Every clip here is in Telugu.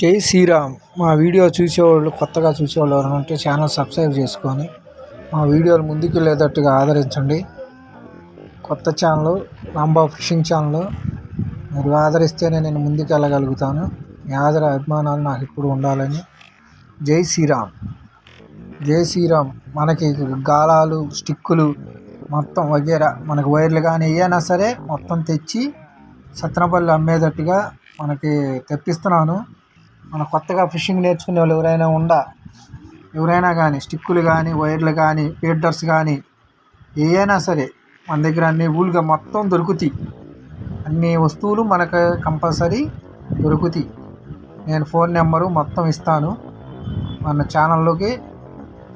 జై శ్రీరామ్. మా వీడియో చూసేవాళ్ళు కొత్తగా చూసేవాళ్ళు ఎవరైనా ఉంటే ఛానల్ సబ్స్క్రైబ్ చేసుకొని మా వీడియోలు ముందుకు వెళ్ళేటట్టుగా ఆదరించండి. కొత్త ఛానల్ రాంబా ఫిషింగ్ ఛానల్ మీరు ఆదరిస్తేనే నేను ముందుకు వెళ్ళగలుగుతాను. మీ ఆదర అభిమానాలు నాకు ఇప్పుడు ఉండాలని. జై శ్రీరామ్. జై శ్రీరామ్. మనకి గాలాలు స్టిక్కులు మొత్తం వగేరా మనకి వైర్లు కానీ ఏమైనా సరే మొత్తం తెచ్చి సత్రపల్లి అమ్మేటట్టుగా మనకి తెప్పిస్తున్నాను. మన కొత్తగా ఫిషింగ్ నేర్చుకునే వాళ్ళు ఎవరైనా ఉండా? ఎవరైనా కానీ స్టిక్కులు కానీ వైర్లు కానీ ఫీడర్స్ కానీ ఏవైనా సరే మన దగ్గర అన్ని ఊళ్ళుగా మొత్తం దొరుకుతాయి. అన్ని వస్తువులు మనకు కంపల్సరీ దొరుకుతాయి. నేను ఫోన్ నెంబరు మొత్తం ఇస్తాను. మన ఛానల్లోకి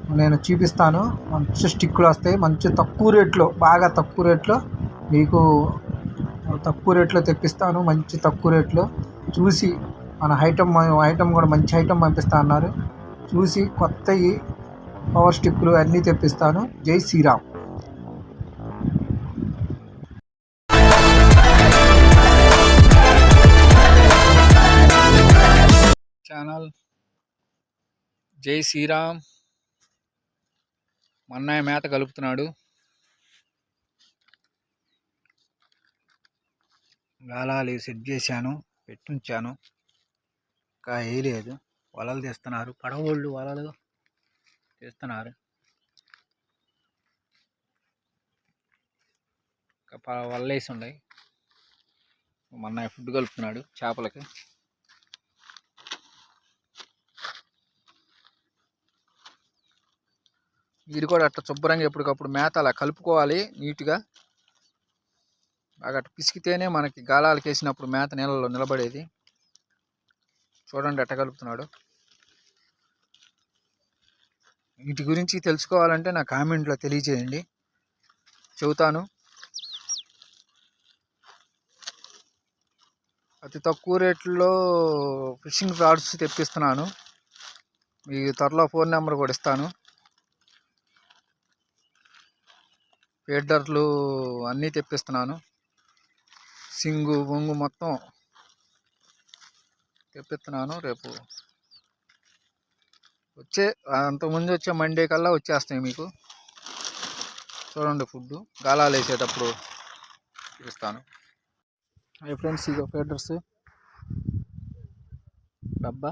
నేను చూపిస్తాను. మంచి స్టిక్కులు వస్తాయి. మంచి తక్కువ రేట్లో బాగా తక్కువ రేట్లో మీకు తక్కువ రేట్లో తెప్పిస్తాను. మంచి తక్కువ రేట్లో చూసి మన ఐటమ్ ఐటమ్ కూడా మంచి ఐటమ్ పంపిస్తా అన్నారు. చూసి కొత్తవి పవర్ స్టిక్కులు అన్నీ తెప్పిస్తాను. జై శ్రీరామ్. ఛానల్ జై శ్రీరామ్. మన్నయ్య మేత కలుపుతున్నాడు. గాలాలు సెట్ చేశాను పెట్టుంచాను. ఇంకా వేయలేదు వలలు తీస్తున్నారు. పడవోళ్ళు వలలు తీస్తున్నారు. ఇంకా ప- వలలు వేసి ఉన్నాయి. మొన్న ఫుడ్ కలుపుతున్నాడు చేపలకి. మీరు కూడా అట్లా శుభ్రంగా ఎప్పటికప్పుడు మేత అలా కలుపుకోవాలి నీట్గా. బాగా అట్లా పిసికితేనే మనకి గాలాలకు వేసినప్పుడు మేత నీళ్ళలో నిలబడేది. చూడండి ఎట్ట కలుపుతున్నాడు. వీటి గురించి తెలుసుకోవాలంటే నా కామెంట్లో తెలియజేయండి. చెబుతాను. అతి తక్కువ రేట్లో ఫిషింగ్ రాడ్స్ తెప్పిస్తున్నాను. మీ త్వరలో ఫోన్ నెంబర్ కూడా ఇస్తాను. ఫీడర్లు అన్నీ తెప్పిస్తున్నాను. సింగు బొంగు మొత్తం తెప్పిస్తున్నాను రేపు వచ్చే అంతకుముందు వచ్చే మండే కల్లా వచ్చేస్తాయి మీకు. చూడండి ఫుడ్ గాలాలు వేసేటప్పుడు చూపిస్తాను. హై ఫ్రెండ్స్ ఇక ఫేటర్స్. డబ్బా.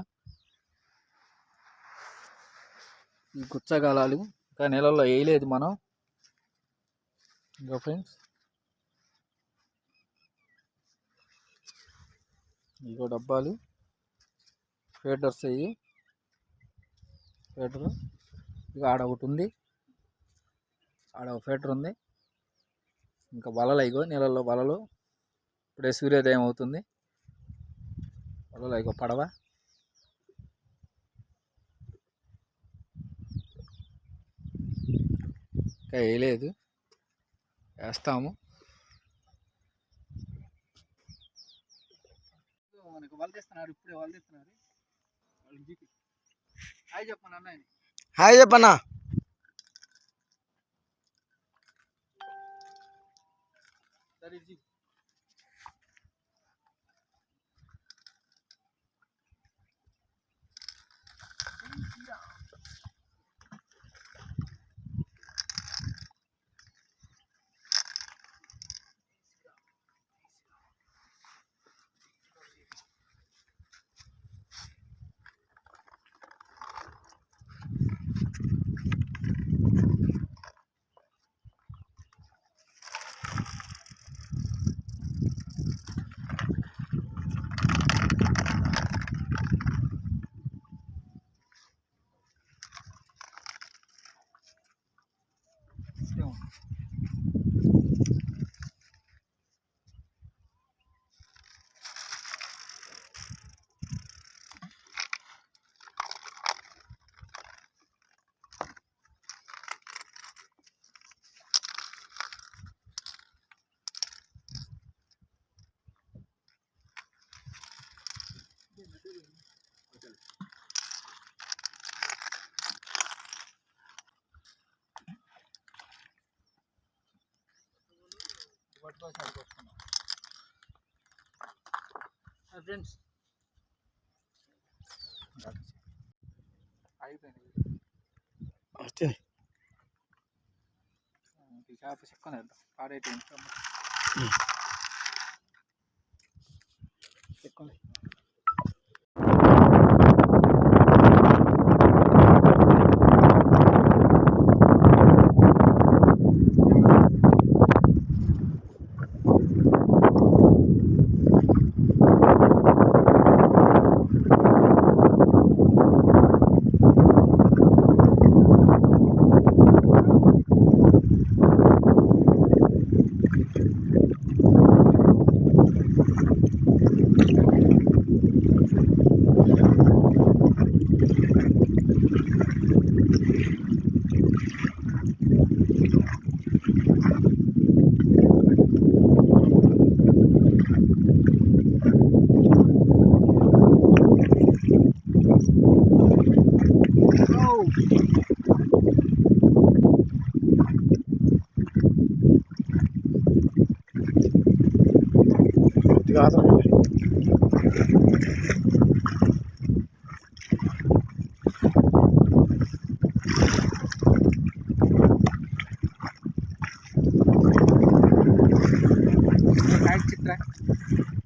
ఈ గుచ్చగాలాలు ఇంకా నెలల్లో వేయలేదు మనం. ఇంకా ఫ్రెండ్స్. ఇగో డబ్బాలు. ఫీడర్స్ అయ్యి ఫీడర్. ఇక ఆడ ఒకటి ఉంది. ఆడ ఒక ఫేటర్ ఉంది. ఇంకా వలలు అయిగో నీళ్ళల్లో వలలు. ఇప్పుడే సూర్యోదయం అవుతుంది. వలలు అయిగో పడవ. ఇంకా వేయలేదు. వేస్తాము. మనకు వాళ్ళు తెస్తున్నారు. ఇప్పుడే వాళ్ళు తెస్తున్నారు. హాయ్ చెప్పండి అన్నయ్య సరే జీపీ ఫ్రెండ్స్. అయిపోయింది చేప చెక్కనేద్దాం పాడేటి பார்க்குறேன்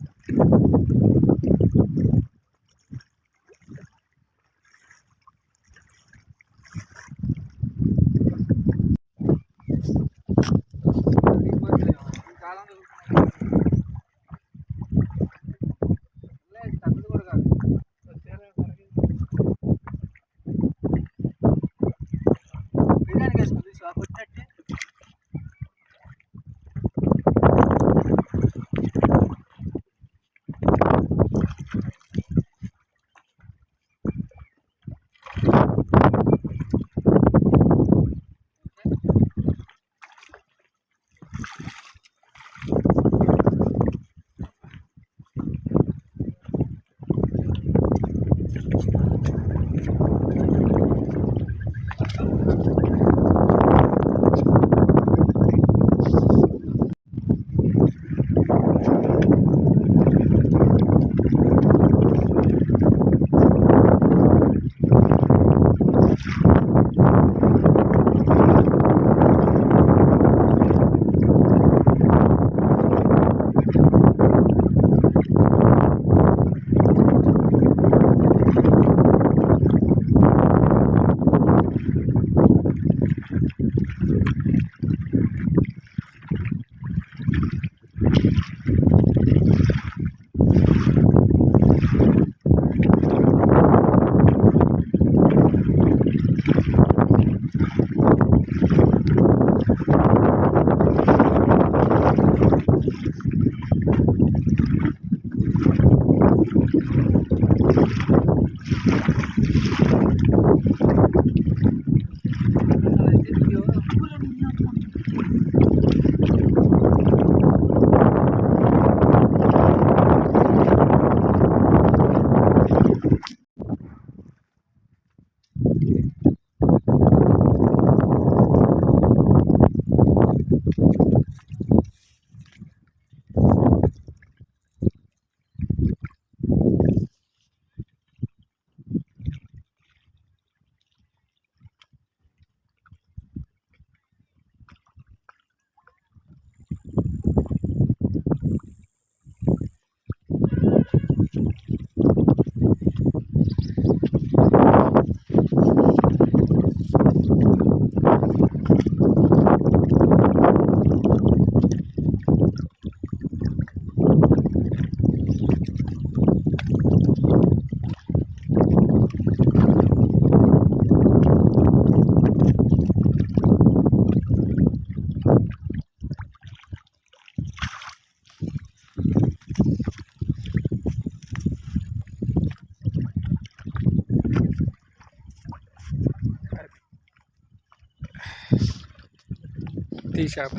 ఈ చేప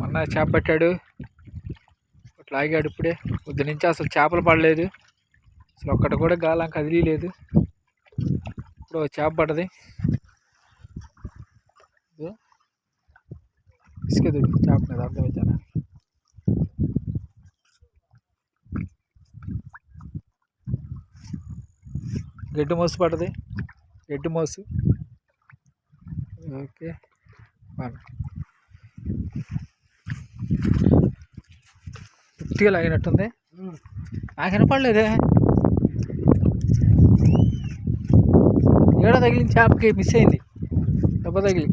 మొన్న చేప పట్టాడు. అట్లా ఆగాడు ఇప్పుడే. కొద్ది నుంచి అసలు చేపలు పడలేదు. అసలు ఒక్కటి కూడా గాలం కదిలీలేదు. ఇప్పుడు చేప పడ్డది. ఇసుకదుడు చేప మీద అర్థమవుతాను గడ్డి మోసి రెడ్ మౌస్ ఓకే బాగా లాగినట్టుంది నాకు వినపడలేదే ఏడ తగిలిన చేపకి మిస్ అయింది. దెబ్బ తగిలి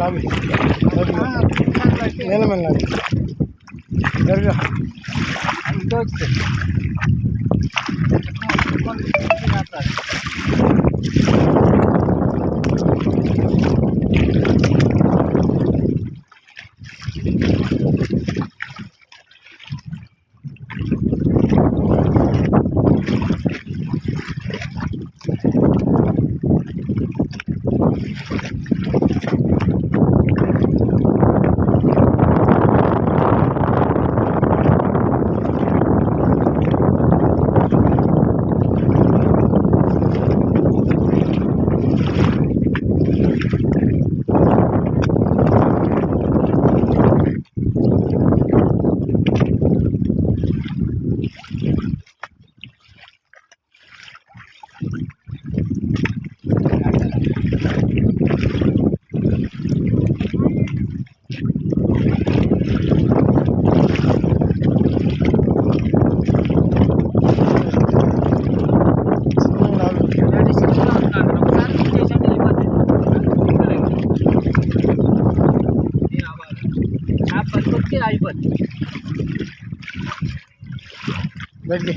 లాగి నీలమని లాగి జరగా ఇంకా వచ్చింది అయిపోద్ది బయటికి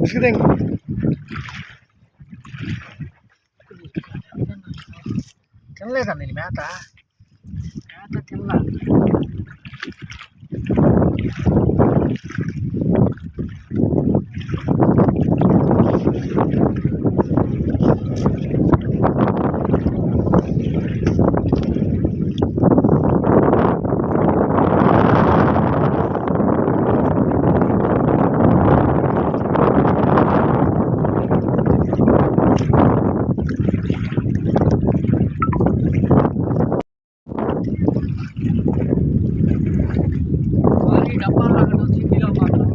బిస్కెట్ తినలేదా నేను మేత మేత తినలా డబ్బాలు అక్కడ వచ్చి కిలో మాత్రం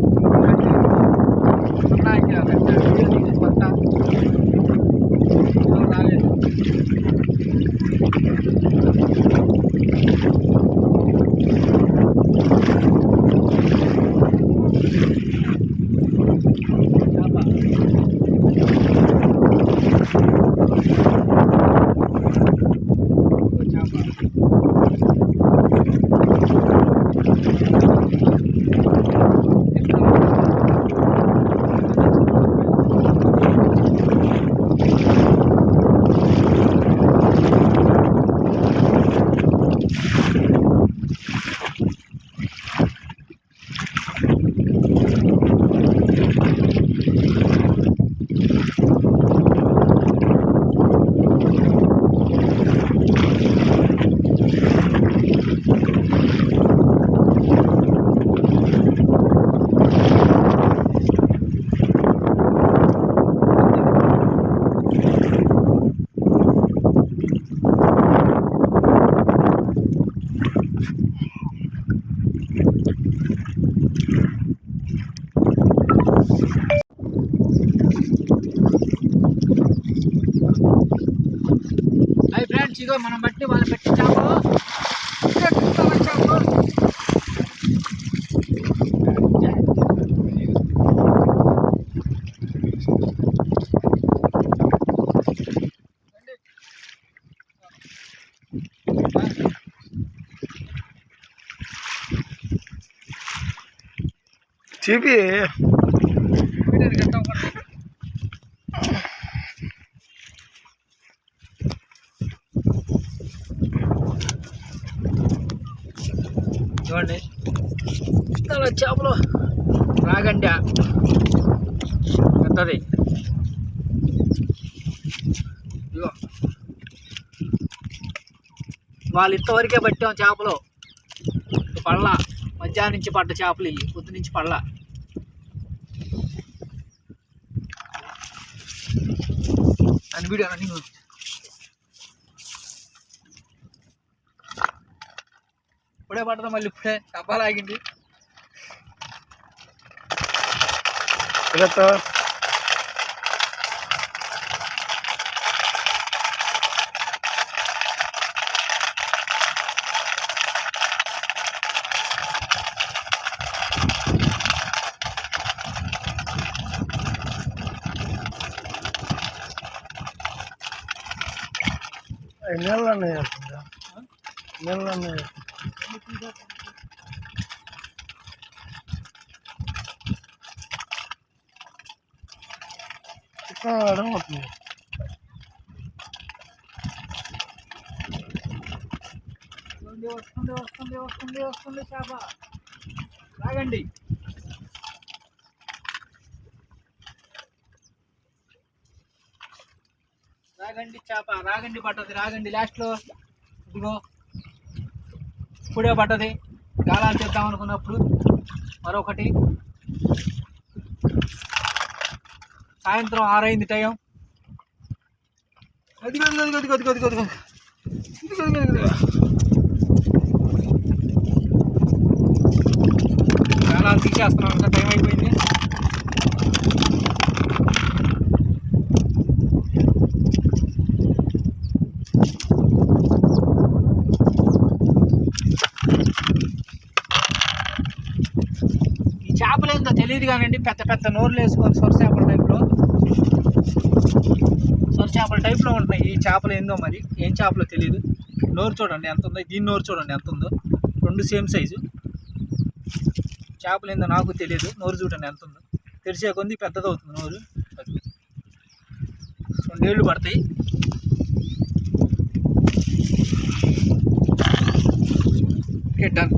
ఇదిగో మనం బట్టి వాళ్ళు పెట్టి చేపలు ఇదిగో చూస్తావా చేపలు చూపి వీడియోని గట్ట ఒకటి. చూడండి ఇస్తాల చేపలు రాగండి పెద్దది. వాళ్ళు ఇంతవరకే పట్టాం చేపలు. పళ్ళ మధ్యాహ్నం నుంచి పడ్డ చేపలు ఇవి పొద్దు నుంచి పళ్ళ. అని వీడియో నేను ఇప్పుడే పడదా మళ్ళీ ఇప్పుడే? చెప్పాలాగింది ఆగింది ఇదతో నెలలోనే నెలలోనే అడగవుతుంది వస్తుంది వస్తుంది వస్తుంది వస్తుంది వస్తుంది చేప రాగండి రాగండి చేప రాగండి పట్టది రాగండి లాస్ట్లో ఇదిగో ఇప్పుడే పట్టది గాలాలు చేద్దాం అనుకున్నప్పుడు మరొకటి సాయంత్రం ఆరైంది టైం. అది అదిగో అదిగో అదిగో అదిగో అదిగో ఇదిగో తీసేస్తున్నాం ఇంకా టైం అయిపోయింది. ఇది కానివ్వండి పెద్ద పెద్ద నోర్లు వేసుకొని సొర చేపల టైప్లో. సొర చేపల టైప్లో ఉంటున్నాయి. ఈ చేపలు ఏందో మరి? ఏం చేపలో తెలియదు నోరు చూడండి ఎంత ఉందో. దీని నోరు చూడండి ఎంత ఉందో. రెండు సేమ్ సైజు. చేపలు ఏందో నాకు తెలియదు నోరు చూడండి ఎంత ఉందో. తెరిచే కొంది పెద్దదవుతుంది నోరు. రెండేళ్ళు పడతాయి. Okay done.